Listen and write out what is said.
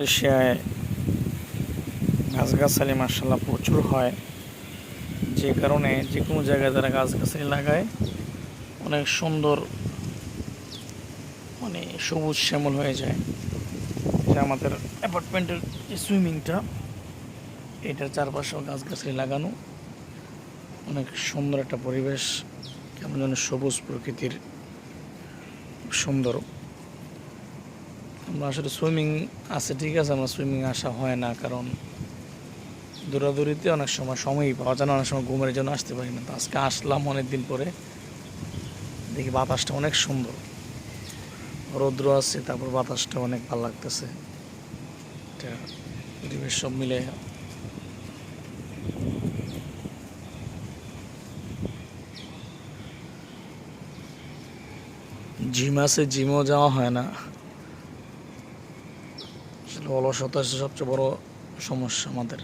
এশিয়ায় গাছগাছালি মার্শাল্লাহ প্রচুর হয়। যে কারণে যে কোনো জায়গায় যারা গাছগাছালি লাগায়। অনেক সুন্দর মানে সবুজ শ্যামল হয়ে যায়। এটা আমাদের অ্যাপার্টমেন্টের যে সুইমিংটা। এটার চারপাশেও গাছগাছালি লাগানো। অনেক সুন্দর একটা পরিবেশ। কেমন যেন সবুজ প্রকৃতির। সুন্দর। আমরা আসলে সুইমিং আছে, ঠিক আছে? আমরা সুইমিং আসা হয় না, কারণ দৌড়াদৌড়িতে অনেক সময় সময়ই পাওয়া যায় না, অনেক সময় ঘুমের জন্য আসতে পারি না। তো আজকে আসলাম অনেক দিন পরে। দেখি বাতাসটা অনেক সুন্দর। রৌদ্র আছে, তারপর বাতাসটা অনেক ভালো লাগতেছে। এটা পরিবেশ সব মিলে। জিম আছে, জিমও যাওয়া হয় না। আসলে অলসতা সবচেয়ে বড় সমস্যা আমাদের।